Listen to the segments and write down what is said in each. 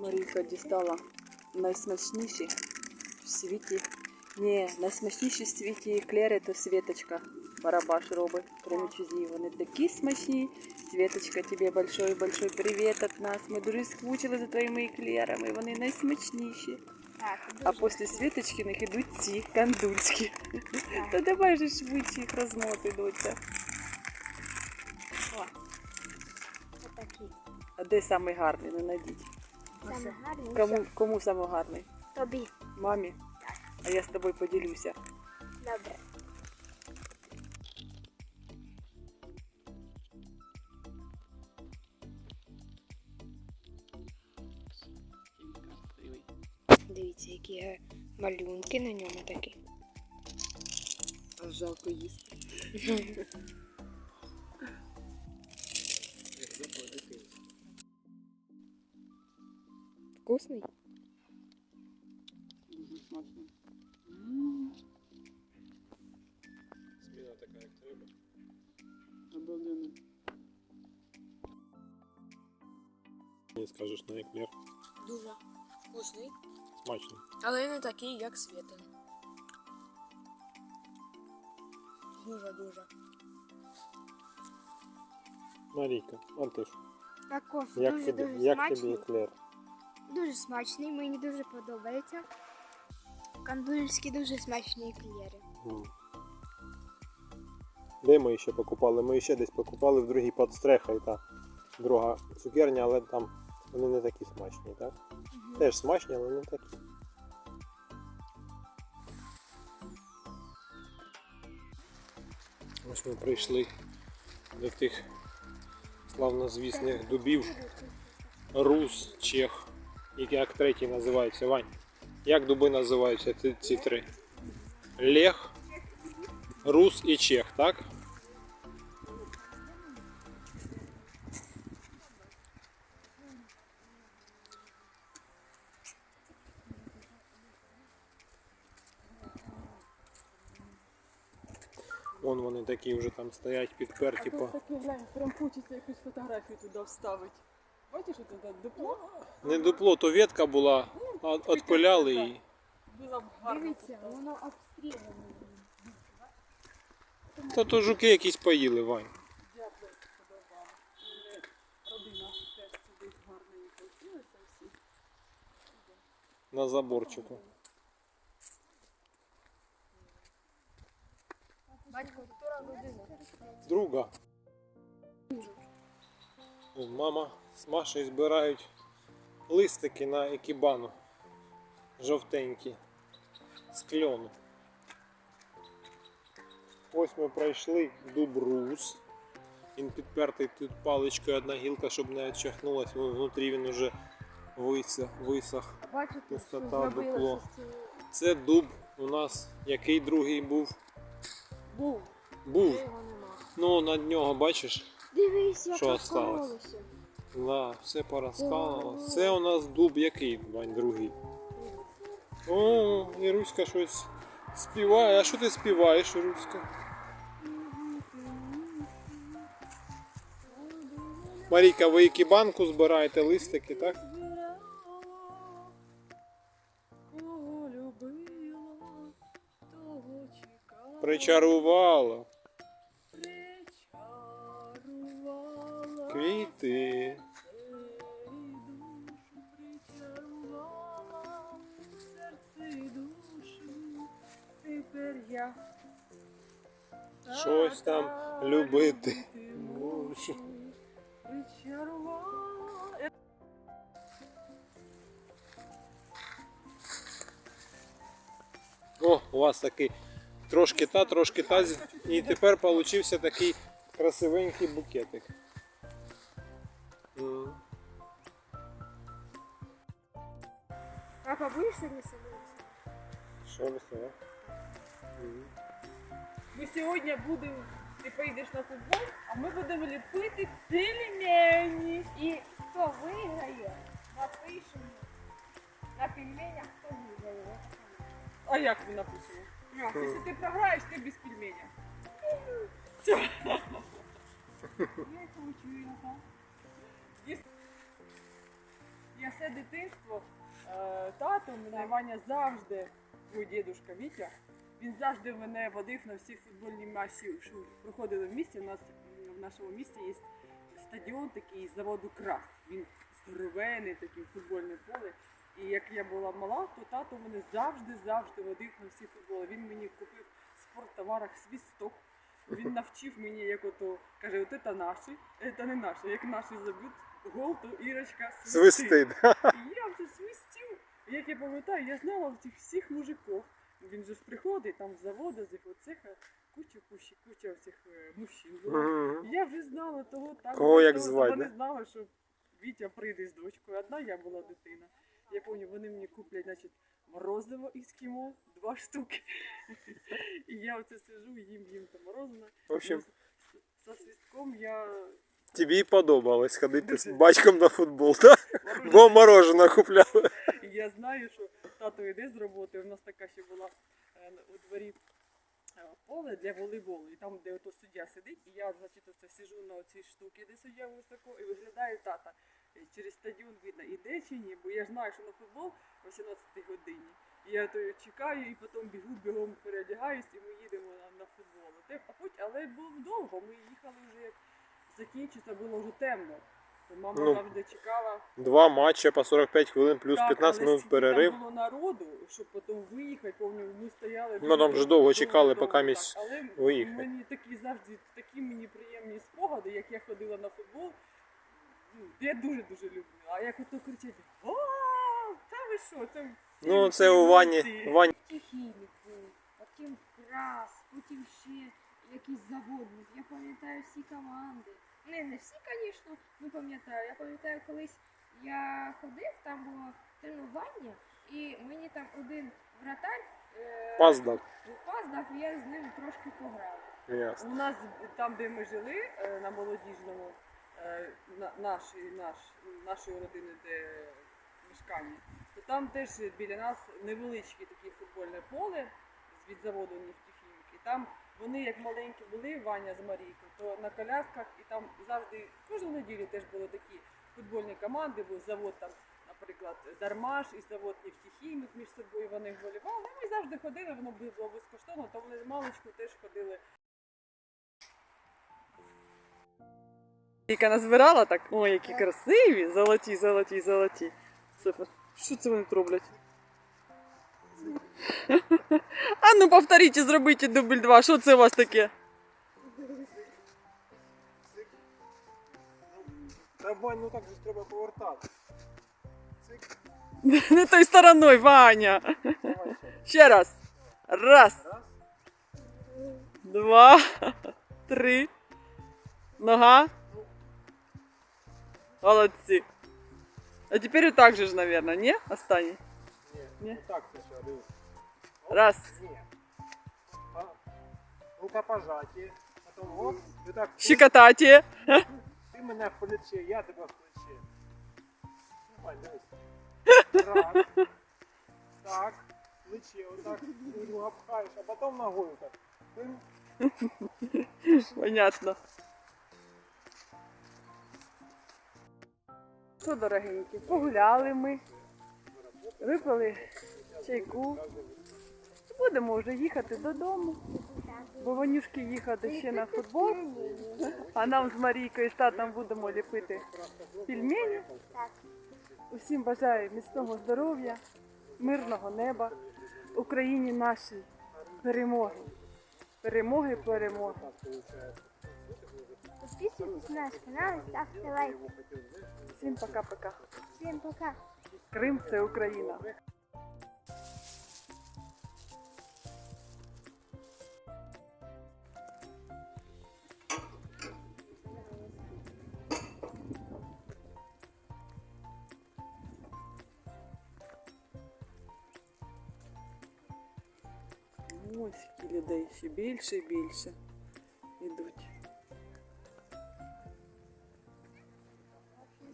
Марійка дістала найсмачніші в світі. Ні, найсмачніші в світі еклери, то Світочка Барабаш робить. Кремчузі. Вони такі смачні. Світочка, тобі большой-большой привіт від нас. Ми дуже скучили за твоїми еклерами. Вони найсмачніші. Так, А після Світочкиних ідуть ці кандульські. Та давай же швидше їх розмоти, доця. отакі. А де самий гарний? Ну найдіть. Саме гарні. Кому, кому самий гарний? Тобі. Мамі? А я з тобою поділюся. Добре. Дивіться, які малюнки на ньому такі. Аж жалко їсти. Вкусний? Дуже смачно. Зміна така, як треба. Обалденно. Не скажеш на еклер. Дуже вкусний, Смачно. але не такий, як світин. Дуже-дуже. Марійка, а ти ж? Також Як дуже тобі? дуже Як смачний. тобі еклер? Дуже смачний, мені дуже подобається. Кандульські дуже смачні еклери. М. Де ми ще покупали? Ми ще десь покупали в другій подстреха і та друга цукерня, але там вони не такі смачні, так? Теж смачні, але не такі. Ось ми прийшли до тих славнозвісних дубів. Рус, Чех. І як третій називається, Вань? Як дуби називаються ці, три? Лех, Рус і Чех, так? Вон вони такі вже там стоять підперті по. таке глянь, прям хочеться якусь фотографію туди вставити. Бачиш, що тут дупло? Не дупло, то ветка була, а отпиляли її. Було б гарно. Дивіться, воно обстріляне. Та то жуки якісь поїли, Вань. Дякую, подобало. Родина теж сидить гарненько. Вчилися всі. На заборчику. Батько, котра година? Друга. Мама з Машею збирають листики на екібану. Жовтенькі. З кльону. Ось ми пройшли дубрус. Він підпертий тут паличкою одна гілка, щоб не відчахнулась. Внутрі він уже висох. висох. Бачите, Пустота, дупло. Це дуб у нас який другий був? Був. Був. Його нема. Ну, над нього бачиш? Дивись, як Що осталось? Да, все порозкалувалось. Це у нас дуб який, Вань, другий. О, Іруська щось співає. А що ти співаєш, Іруська? Марійка, ви банку збираєте листики, так? Причарувала. Квіти. Щось там любити мушу. О, у вас такий трошки та, трошки та. І тепер получився такий красивенький букетик. Папа, будеш сьогодні садитися? Що весело? М. Ми сьогодні будемо, ти поїдеш на футбол, а ми будемо ліпити пельмені. І хто виграє, напишемо на пельменях, хто виграє. А як ми напишемо? Ну, Якщо ти програєш, ти без пельменя. Я хочу його. Я я все дитинство е, тато мене Ваня завжди, мій дідушка Вітя, він завжди мене водив на всі футбольні матчі, що проходили в місті. У нас в нашому місті є стадіон такий з заводу Крас. Він здоровений, такий футбольне поле. І як я була мала, то тато мене завжди завжди водив на всі футболи. Він мені купив в спорттоварах свісток. Він навчив мені, як ото каже, от це наші, це не наші. Як наші заб'ють гол, то Ірочка свистить. Свисти. І я вже свистів. Як я пам'ятаю, я знала цих всіх мужиків. Він же ж приходить там з заводу, з його цеха, куча куча, куча цих е, мужчин. було. Мгм. Я вже знала того так. Кого як звать, Вони да? знали, що Вітя прийде з дочкою. Одна я була дитина. Я пам'ятаю, вони мені куплять, значить, морозиво із кімо, два штуки. І я оце сижу, їм їм там морозиво. В общем, З- Со свистком я тобі подобалось ходити з батьком на футбол, так? Бо мороженое купляли. Я знаю, що тато йде з роботи. У нас така ще була е, у дворі е, поле для волейболу. І там, де ото суддя сидить, і я, значить, оце сижу на цій штуці, де суддя високо, і виглядаю тата. І через стадіон видно, іде чи ні, бо я знаю, що на футбол о 18 годині. І я то чекаю і потім бігу, бігом переодягаюсь, і ми їдемо на, на футбол. Але було довго. Ми їхали вже як закінчиться, було вже темно. То мама Ну, завжди чекала. Два матчі по 45 хвилин плюс Так, 15 але минут перерив. Там було народу, щоб потім виїхати, повні ми стояли. Ну, там ж довго чекали, довго, поки так. місь Але виїхати. мені такі завжди такі мені приємні спогади, як я ходила на футбол. Ну, я дуже дуже люблю. А як ото кричать, о, та ви що? Це всі Ну, це у Вані. емоції». Вані. Був, потім крас, потім ще якийсь заводник. Я пам'ятаю всі команди. Не, не всі, звісно, не пам'ятаю. Я пам'ятаю, колись я ходив, там було тренування, і мені там один вратар е, дав. і я з ним трошки пограв. Ясно. У нас там, де ми жили, е, на молодіжному, е, на- нашої, наш, нашої родини, де мешкання, то там теж біля нас невеличке таке футбольне поле з- від заводу нефтехіміки. Там вони як маленькі були, Ваня з Марійкою, то на колясках і там завжди кожну неділю теж були такі футбольні команди, був завод там, наприклад, Дармаш і завод нефтехімік між собою вони вболівали. Ми завжди ходили, воно було безкоштовно, то вони з маличку теж ходили Віка назбирала так. Ой, які красиві, золоті, золоті, золоті. Супер. Що це вони роблять? А ну повторіть і зробіть дубль 2. Що це у вас таке? Та Вань, ну так же треба повертати. Не той стороною, Ваня. Ще раз. Раз. Два. Три. Нога. Молодці. А тепер так же ж, наверное, ні? Останній. Ні, так спочатку, дивись. Раз. Ні. А, Рука пожаті. Потім оп, і так. Щекотаті. Ти мене в плече, я тебе в плече. Давай, дивись. Раз. Так. Плече, отак. Друга пхаєш, а потім ногою так. Понятно. Що, дорогенькі, погуляли ми, випили чайку. Будемо вже їхати додому. Бо Ванюшки їхати ще на футбол, а нам з Марійкою з татом будемо ліпити пельмені. Усім бажаю міцного здоров'я, мирного неба, Україні нашій перемоги. Перемоги, перемоги. Підписуйтесь на наш канал і ставте лайк. Всім пока-пока. Всім пока. Крим це Україна. Ось які людей ще більше і більше йдуть.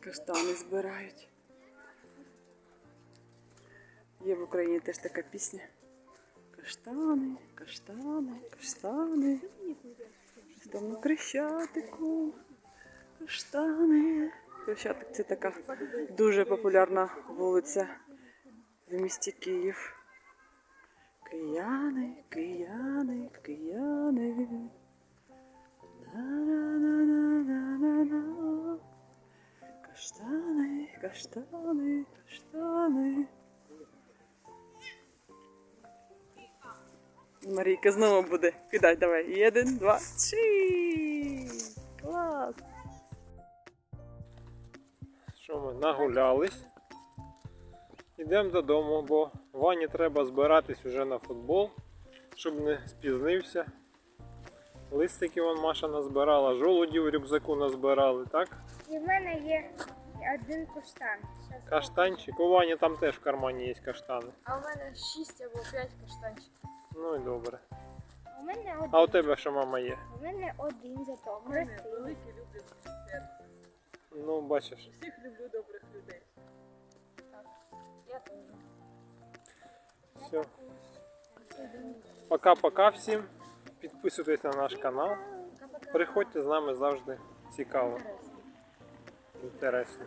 Каштани збирають. Є в Україні теж така пісня. Каштани, каштани, каштани. Там на Крещатику. Каштани, Хрещатик це така дуже популярна вулиця в місті Київ. Кияни, кияни, кияни. Каштани, каштани, каштани. Марійка знову буде. Кидай, давай. Один, два, три. Клас. Що ми нагулялись? Йдемо додому, бо Вані треба збиратись уже на футбол, щоб не спізнився. Листики вон Маша назбирала, жолудів в рюкзаку назбирали, так? І в мене є один каштан. Щас Каштанчик. У Вані там теж в кармані є каштани. А у мене 6 або 5 каштанчиків. Ну і добре. У мене один. А у тебе що мама є? У мене один зато красивий. Великі люблю серце. Ну, бачиш. Всіх люблю добрих людей. Я теж. Все. Пока-пока всім. Підписуйтесь на наш канал. Приходьте з нами завжди цікаво. Інтересно.